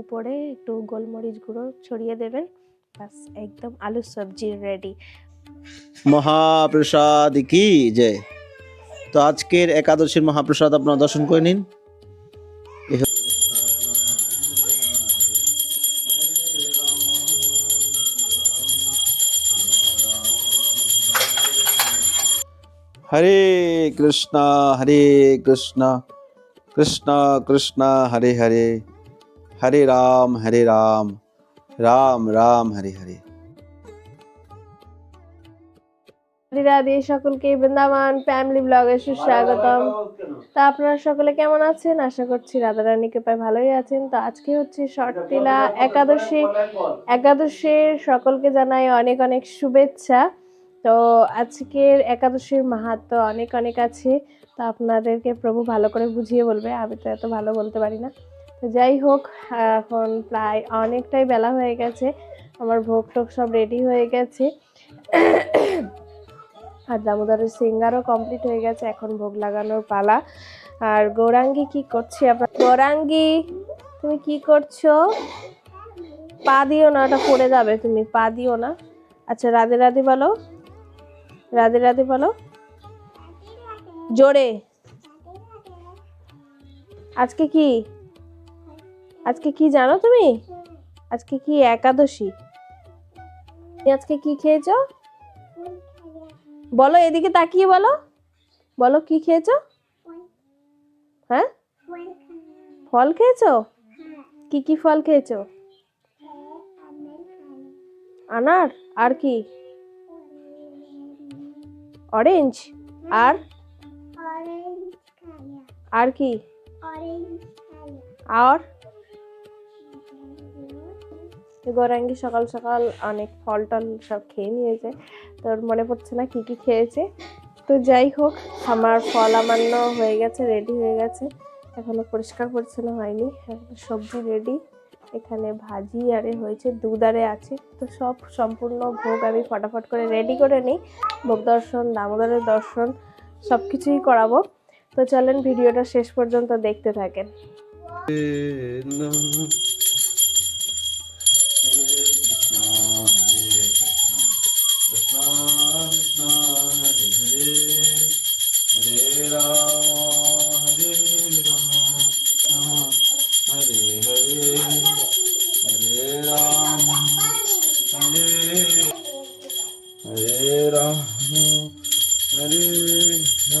উপরে একটু গোলমরিচ গুঁড়ো ছড়িয়ে দেবেন। বাস একদম আলুর সবজি রেডি মহাপ্রসাদ কি জয় তো আজকের একাদশীর মহাপ্রসাদ আপনারা দর্শন করে নিন। হরে কৃষ্ণ হরে কৃষ্ণ কৃষ্ণ কৃষ্ণ, হরে হরে। হরে রাম হরে রাম রাম রাম, হরে হরে। রাধে, সকলকে বৃন্দাবন ফ্যামিলি ব্লগে সুস্বাগতম। তা আপনারা সকলে কেমন আছেন? আশা করছি রাধারানী কৃপায় ভালোই আছেন। তো আজকে হচ্ছে শর্তিলা একাদশী। একাদশীর সকলকে জানাই অনেক অনেক শুভেচ্ছা। তো আজকের একাদশীর মাহাত্ম অনেক অনেক আছে। তো আপনাদেরকে প্রভু ভালো করে বুঝিয়ে বলবে। আমি তো এত ভালো বলতে পারি না। যাই হোক, এখন প্রায় অনেকটাই বেলা হয়ে গেছে। আমার ভোগ টোগ সব রেডি হয়ে গেছে। আর দামোদরের সিঙ্গারও কমপ্লিট হয়ে গেছে এখন ভোগ লাগানোর পালা। আর গৌরাঙ্গী কি করছে আপনার গৌরাঙ্গী, তুমি কি করছ? পা দিও না, ওটা পড়ে যাবে, তুমি পা দিও না। আচ্ছা রাধে রাধে বলো। রাধে রাধে বলো। জোরে। আজকে কি? আজকে কি জানো তুমি? আজকে কি একাদশী? আজকে কি খেয়েছো? বলো এদিকে তাকিয়ে বলো। বলো কি খেয়েছো? হ্যাঁ? ফল খেয়েছো? কি কি ফল খেয়েছো? আনার? আর কি? অরেঞ্জ। আর? আর কি? আর? গৌরাঙ্গি সকাল সকাল অনেক ফল টল সব খেয়ে নিয়েছে। তোর মনে পড়ছে না কি কি খেয়েছে? তো যাই হোক, আমার ফল আমান্য হয়ে গেছে রেডি হয়ে গেছে। এখনও পরিষ্কার পরিচ্ছন্ন হয়নি সবজি রেডি এখানে ভাজি আরে হয়েছে দুধ আরে আছে। তো সব সম্পূর্ণ ভোগ আমি ফটাফট করে রেডি করে নিই। ভোগ দর্শন, দামোদরের দর্শন, সব কিছুই করাবো। তো চলেন ভিডিওটা শেষ পর্যন্ত দেখতে থাকেন। Hare Krishna,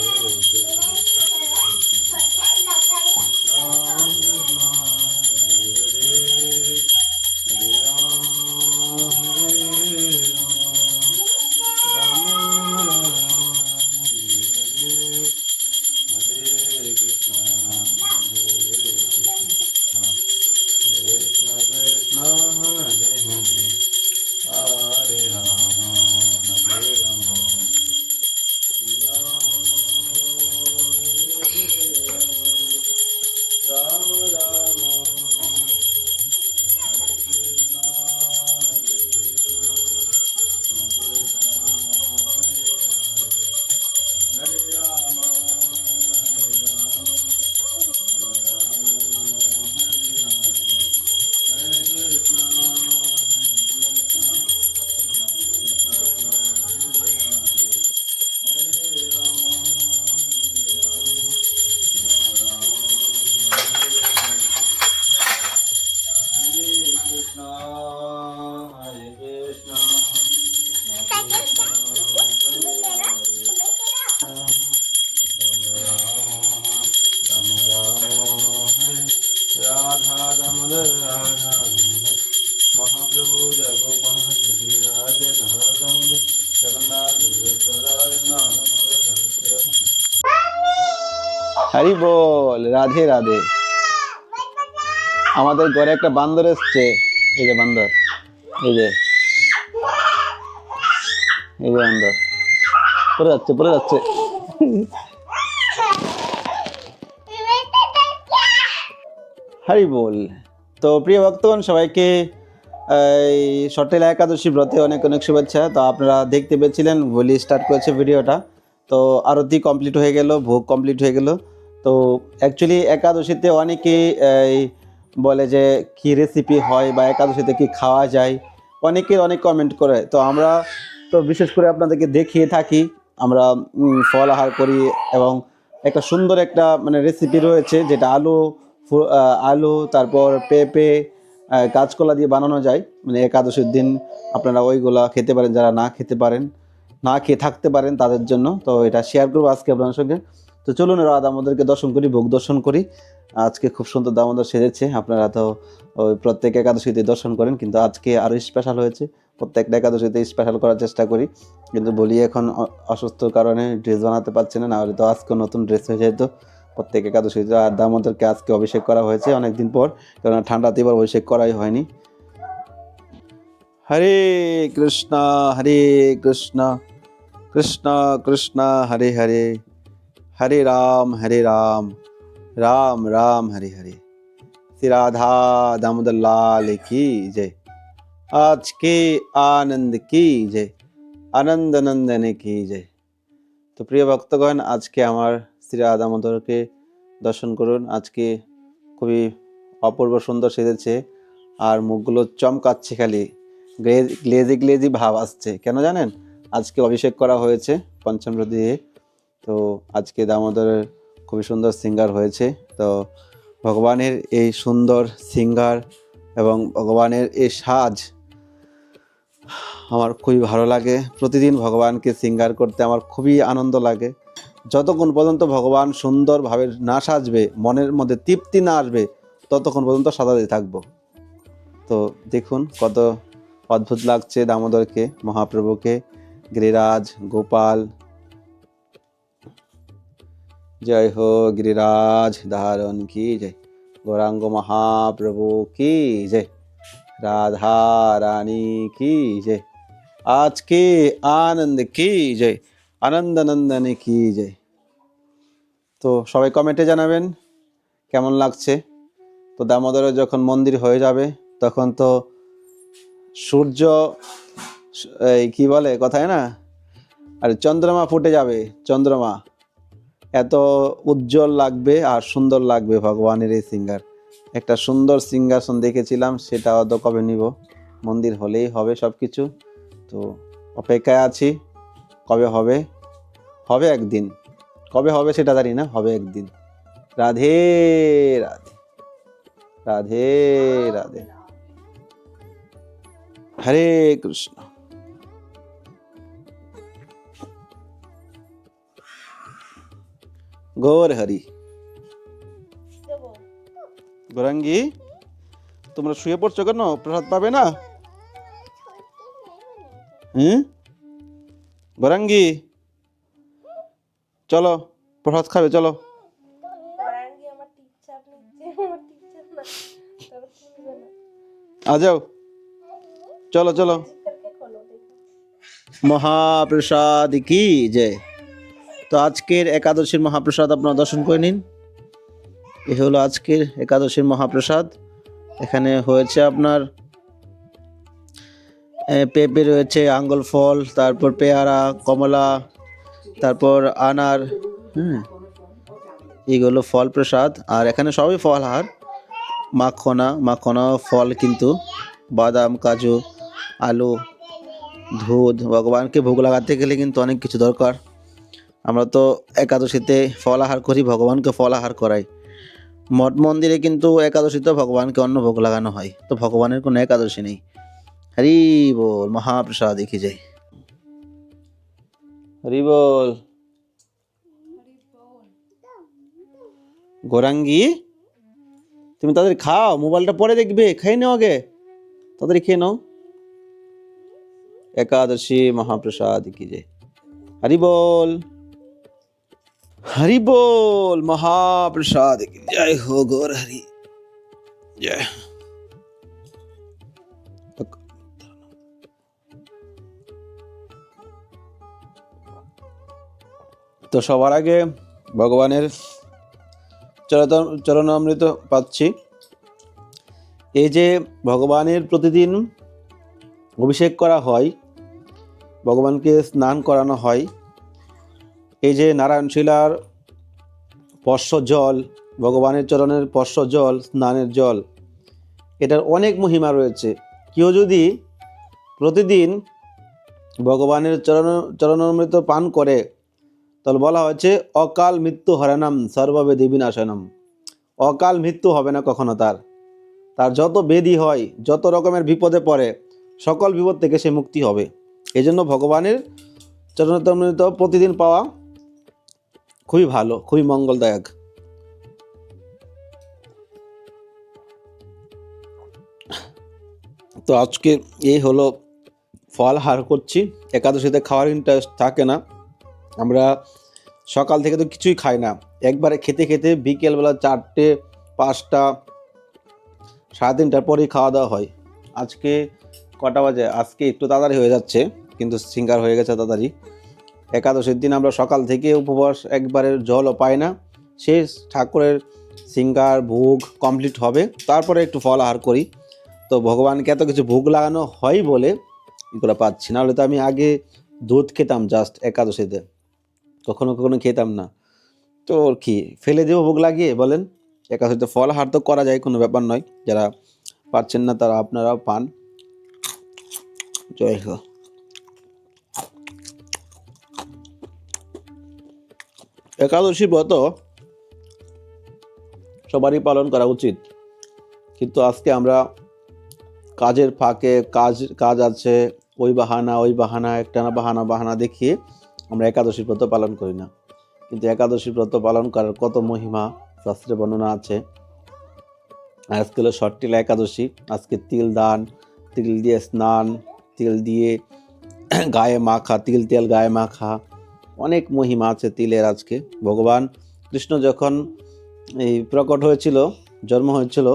হরি বল, রাধে রাধে। আমাদের ঘরে একটা বান্দর এসছে। এই যে বান্দর, এই যে এই যে বান্দর। পড়ে যাচ্ছে পড়ে যাচ্ছে। হরি বল। তো প্রিয় ভক্তগণ, সবাইকে, এই সটেলা একাদশী ব্রতে অনেক অনেক শুভেচ্ছা। তো আপনারা দেখতে পেয়েছিলেন বলি স্টার্ট করেছে ভিডিওটা। তো আরতি কমপ্লিট হয়ে গেল, ভোগ কমপ্লিট হয়ে গেল। তো অ্যাকচুয়ালি একাদশীতে অনেকেই বলে যে কী রেসিপি হয় বা একাদশীতে কি খাওয়া যায় অনেকের অনেক কমেন্ট করে। তো আমরা তো বিশেষ করে আপনাদেরকে দেখিয়ে থাকি, আমরা ফল আহার করি এবং একটা সুন্দর একটা মানে রেসিপি রয়েছে যেটা আলু আলু, তারপর পেঁপে কাঁচকলা দিয়ে বানানো যায়। মানে একাদশীর দিন আপনারা ওইগুলা খেতে পারেন, যারা না খেতে পারেন, না খেয়ে থাকতে পারেন তাদের জন্য। তো এটা শেয়ার করব আজকে আপনার সঙ্গে। তো চলুন এরা দামোদরকে দর্শন করি, ভোগ দর্শন করি। আজকে খুব সুন্দর দামোদর সেজেছে, আপনারা তো ওই প্রত্যেক একাদশীতে দর্শন করেন, কিন্তু আজকে আরও স্পেশাল হয়েছে। প্রত্যেকটা একাদশীতে স্পেশাল করার চেষ্টা করি, কিন্তু বলি এখন অসুস্থর কারণে ড্রেস বানাতে পারছে না, নাহলে তো আজকে নতুন ড্রেস হয়ে যেত। প্রত্যেক একাদশীতে আর দামোদরকে আজকে অভিষেক করা হয়েছে অনেকদিন পর কারণ ঠান্ডাতে এবার অভিষেক করাই হয়নি। হরে কৃষ্ণ হরে কৃষ্ণ কৃষ্ণ কৃষ্ণ, হরে হরে। হরে রাম হরে রাম রাম রাম, হরে হরে। শ্রী রাধা দামোদর লাল কি জয়। আজকে আনন্দ কি জয়, আনন্দ নন্দনে কি জয়। তো প্রিয় ভক্তগণ, আজকে আমার শ্রী রাধামোদরকে দর্শন করুন। আজকে খুবই অপূর্ব সুন্দর সেজেছে আর মুখগুলো চমকাচ্ছে খালি। গ্লেজি গ্লেজি ভাব আসছে। কেন জানেন? আজকে অভিষেক করা হয়েছে পঞ্চমরথ। দিয়ে তো আজকে দামোদরের খুবই সুন্দর সিঙ্গার হয়েছে। তো ভগবানের এই সুন্দর সিঙ্গার এবং ভগবানের এই সাজ আমার খুবই ভালো লাগে। প্রতিদিন ভগবানকে সিঙ্গার করতে আমার খুবই আনন্দ লাগে। যতক্ষণ পর্যন্ত ভগবান সুন্দরভাবে না সাজবে, মনের মধ্যে তৃপ্তি না আসবে, ততক্ষণ পর্যন্ত সাজাতে থাকব। তো দেখুন কত অদ্ভুত লাগছে দামোদরকে, মহাপ্রভুকে, গিরিরাজ, গোপাল জয় হো গিরিরাজ ধারণ কি জয়? গৌরাঙ্গ মহাপ্রভু কি জয়? রাধা রানী কি জয়? আজকে আনন্দ কি জয়? আনন্দ নন্দনে কি জয়? তো সবাই কমেন্টে জানাবেন, কেমন লাগছে? তো দামোদরে যখন মন্দির হয়ে যাবে, তখন তো সূর্য এই কি বলে কথায় না? আর চন্দ্রমা ফুটে যাবে, চন্দ্রমা। এত উজ্জ্বল লাগবে আর সুন্দর লাগবে ভগবানের এই সিঙ্গার। একটা সুন্দর সিংহাসন দেখেছিলাম, সেটা হয়তো কবে নিব? মন্দির হলেই হবে সব কিছু তো অপেক্ষায় আছি, কবে হবে? হবে একদিন। কবে হবে সেটা জানি না, হবে একদিন। রাধে রাধে। রাধে রাধে। হরে কৃষ্ণ। গৌর হরি। গৌরাঙ্গি তোমরা শুয়ে পড়ছো কেন? প্রসাদ পাবে না? হুম? গৌরাঙ্গি চলো প্রসাদ খাবে চলো। আ যাও। চলো চলো। মহাপ্রসাদ কি জয়। তো আজকের একাদশীর মহাপ্রসাদ আপনারা দর্শন করে নিন। এ হলো আজকের একাদশীর মহাপ্রসাদ। এখানে হয়েছে আপনার পেঁপে রয়েছে আঙ্গুল ফল, তারপর পেয়ারা, কমলা, তারপর আনার, হুম, এগুলো ফল প্রসাদ। আর এখানে সবই ফল হার মাখনা মাখনা ফল কিন্তু। বাদাম, কাজু, আলু, দুধ, ভগবানকে ভোগ লাগাতে গেলে কিন্তু অনেক কিছু দরকার। আমরা তো একাদশীতে ফলাহার করি, ভগবানকে ফলাহার করাই। মঠ মন্দিরে কিন্তু একাদশীতে ভগবানকে অন্ন ভোগ লাগানো হয়, তো ভগবানের কোনো একাদশী নেই। হরি বল, মহাপ্রসাদ দেখি যাই। হরি বল। গোরাঙ্গি, তুমি তাদের খাও, মোবাইলটা পরে দেখবে, খেয়ে নাও আগে। তাড়াতাড়ি খেয়ে নাও। একাদশী, মহাপ্রসাদ কি যায় হরি বল। হরি বল মহাপ্রসাদ হো গৌর হরি। জয়। তো সবার আগে ভগবানের চরণ চরণামৃত পাচ্ছি। এই যে ভগবানের প্রতিদিন অভিষেক করা হয়, ভগবানকে স্নান করানো হয় এই যে নারায়ণ শিলার পর্শ জল, ভগবানের চরণের পর্শ জল, স্নানের জল, এটার অনেক মহিমা রয়েছে। কেউ যদি প্রতিদিন ভগবানের চরণ, চরণমৃত পান করে, তাহলে বলা হয়েছে, অকাল মৃত্যু হরেনাম সর্ববেদী বিনাশনম অকাল মৃত্যু হবে না কখনো তার। তার যত বেদি হয়, যত রকমের বিপদে পড়ে, সকল বিপদ থেকে সে মুক্তি হবে। এই জন্য ভগবানের চরণামৃত প্রতিদিন পাওয়া খুবই ভালো, খুবই মঙ্গলদায়ক। তো আজকে এই হলো ফল হার করছি। একাদশীতে খাওয়ার ইন্টারেস্ট থাকে না। আমরা সকাল থেকে তো কিছুই খাই না। একবারে খেতে খেতে বিকেলবেলা চারটে, পাঁচটা, সাড়ে তিনটার পরেই খাওয়া দাওয়া হয়। আজকে কটা বাজে? আজকে একটু তাড়াতাড়ি হয়ে যাচ্ছে, কিন্তু সিঙ্গার হয়ে গেছে তাড়াতাড়ি। একাদশীর দিন আমরা সকাল থেকে উপবাস একবারে জলও পাই না। শেষ ঠাকুরের সিঙ্গার ভোগ কমপ্লিট হবে। তারপরে একটু ফল আহার করি। তো ভগবানকে এত কিছু ভোগ লাগানো হয় বলে এগুলো পাচ্ছি না। হলে তো আমি আগে দুধ খেতাম জাস্ট একাদশীতে। কখনো কখনো খেতাম না। তো ওর কি, ফেলে দেবো ভোগ লাগিয়ে বলেন, একাদশীতে ফল আহার তো করা যায়, কোনো ব্যাপার নয়। যারা পাচ্ছেন না তারা আপনারাও পান। জয় হোক। একাদশী ব্রত সবারই পালন করা উচিত। কিন্তু আজকে আমরা কাজের ফাঁকে কাজ কাজ আছে, ওই বাহানা ওই বাহানা, একটানা বাহানা বাহানা দেখিয়ে আমরা একাদশী ব্রত পালন করি না। কিন্তু একাদশী ব্রত পালন করার কত মহিমা শাস্ত্রে বর্ণনা আছে। আজকে হলো ষট্টিলা একাদশী, আজকে তিল দান, তিল দিয়ে স্নান, তিল দিয়ে গায়ে মাখা, তিল তেল গায়ে মাখা অনেক মহিমা আছে তিলের আজকে। ভগবান কৃষ্ণ যখন এই প্রকট হয়েছিল, জন্ম হয়েছিল,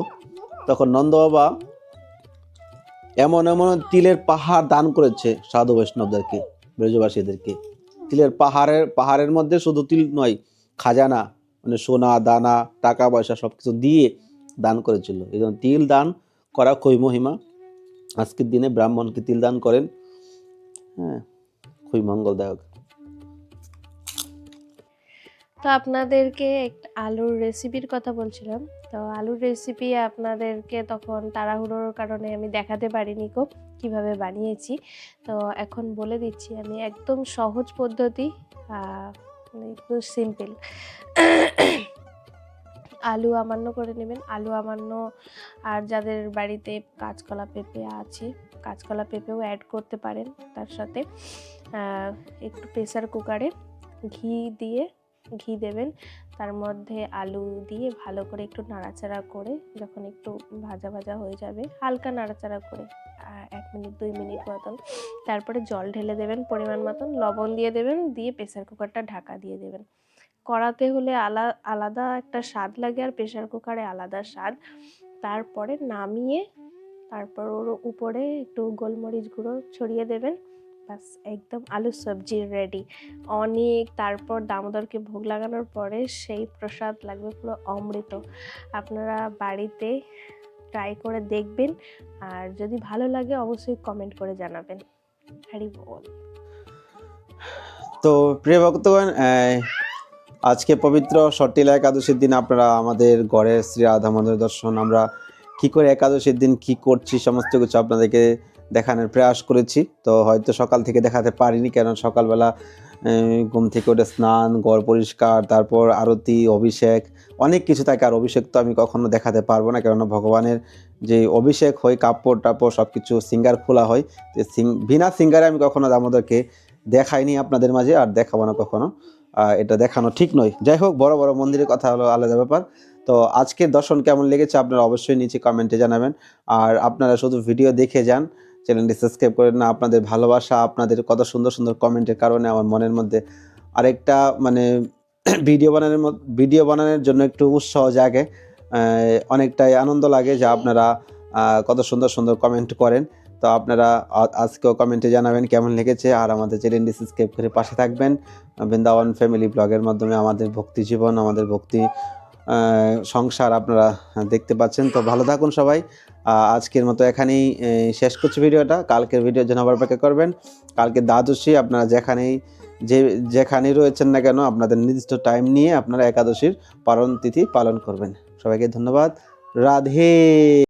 তখন নন্দ বাবা এমন এমন তিলের পাহাড় দান করেছে সাধু বৈষ্ণবদেরকে, ব্রজবাসীদেরকে। তিলের পাহাড়ের পাহাড়ের মধ্যে শুধু তিল নয়, খাজানা মানে সোনা, দানা টাকা পয়সা সব কিছু দিয়ে দান করেছিল। এই জন্য তিল দান করা খুবই মহিমা। আজকের দিনে ব্রাহ্মণকে তিল দান করেন? হ্যাঁ খুবই মঙ্গলদায়ক। তো আপনাদেরকে একটা আলুর রেসিপির কথা বলছিলাম। তো আলুর রেসিপি আপনাদেরকে তখন তাড়াহুড়োর কারণে আমি দেখাতে পারিনি কো কীভাবে বানিয়েছি। তো এখন বলে দিচ্ছি, আমি একদম সহজ পদ্ধতি একটু সিম্পল আলু আমান্য করে নেবেন। আলু আমান্য, আর যাদের বাড়িতে কাঁচকলা পেঁপে আছে, কাঁচকলা পেঁপেও অ্যাড করতে পারেন তার সাথে। একটু প্রেসার কুকারে ঘি দিয়ে ঘি দেবেন। তার মধ্যে আলু দিয়ে ভালো করে একটু নাড়াচাড়া করে যখন একটু ভাজা ভাজা হয়ে যাবে, হালকা নাড়াচাড়া করে এক মিনিট, দুই মিনিট মতন। তারপরে জল ঢেলে দেবেন পরিমাণ মতন, লবণ দিয়ে দেবেন, দিয়ে প্রেসার কুকারটা ঢাকা দিয়ে দেবেন। কড়াতে হলে আলা, আলাদা একটা স্বাদ লাগে আর প্রেসার কুকারে আলাদা স্বাদ। তারপরে নামিয়ে তারপর ওর উপরে একটু গোলমরিচ গুঁড়ো ছড়িয়ে দেবেন। বাস একদম আলু সবজি রেডি অনেক, তারপর দামোদরকে ভোগ লাগানোর পরে সেই প্রসাদ লাগবে পুরো অমৃত। আপনারা বাড়িতে ট্রাই করে দেখবেন, আর যদি ভালো লাগে অবশ্যই কমেন্ট করে জানাবেন। হ্যারি বল। তো প্রিয় ভক্তগণ আজকে পবিত্র সটিলা একাদশীর দিন আপনারা আমাদের গড়ে শ্রী রাধা মন্দির দর্শন, আমরা কি করে একাদশীর দিন কি করছি, সমস্ত কিছু আপনাদেরকে দেখানোর প্রয়াস করেছি। তো হয়তো সকাল থেকে দেখাতে পারিনি কেন সকালবেলা ঘুম থেকে উঠে স্নান গড় পরিষ্কার, তারপর আরতি, অভিষেক, অনেক কিছু থাকে। আর অভিষেক তো আমি কখনো দেখাতে পারব না। কেননা ভগবানের যে অভিষেক হয়, কাপড় টাপড় সব কিছু সিঙ্গার খোলা হয়। তো সিং- বিনা সিঙ্গারে আমি কখনো দামোদরকে দেখাইনি আপনাদের মাঝে আর দেখাবো না কখনো। এটা দেখানো ঠিক নয়। যাই হোক, বড় বড় মন্দিরের কথা হলো আলাদা ব্যাপার। তো আজকের দর্শন কেমন লেগেছে আপনারা অবশ্যই নিচে কমেন্টে জানাবেন। আর আপনারা শুধু ভিডিও দেখে যান চ্যানেলটি সাবস্ক্রাইব করেন না। আপনাদের ভালোবাসা, আপনাদের কত সুন্দর সুন্দর কমেন্টের কারণে আমার মনের মধ্যে আরেকটা মানে ভিডিও বানানোর ভিডিও বানানোর জন্য একটু উৎসাহ জাগে অনেকটাই আনন্দ লাগে যে আপনারা কত সুন্দর সুন্দর কমেন্ট করেন। তো আপনারা আজকেও কমেন্টে জানাবেন কেমন লেগেছে আর আমাদের চ্যানেলটি সাবস্ক্রাইব করে পাশে থাকবেন। বৃন্দাবন ফ্যামিলি ব্লগের মাধ্যমে আমাদের ভক্তি জীবন, আমাদের ভক্তি সংসার আপনারা দেখতে পাচ্ছেন। তো ভালো থাকুন সবাই। আজকের মতো এখানেই শেষ করছি ভিডিওটা। কালকের ভিডিও যেন আবার অপেক্ষা করবেন। কালকে দ্বাদশী, আপনারা যেখানেই, যে, যেখানেই রয়েছেন না কেন, আপনাদের নির্দিষ্ট টাইম নিয়ে আপনারা একাদশীর পালন তিথি পালন করবেন। সবাইকে ধন্যবাদ। রাধে!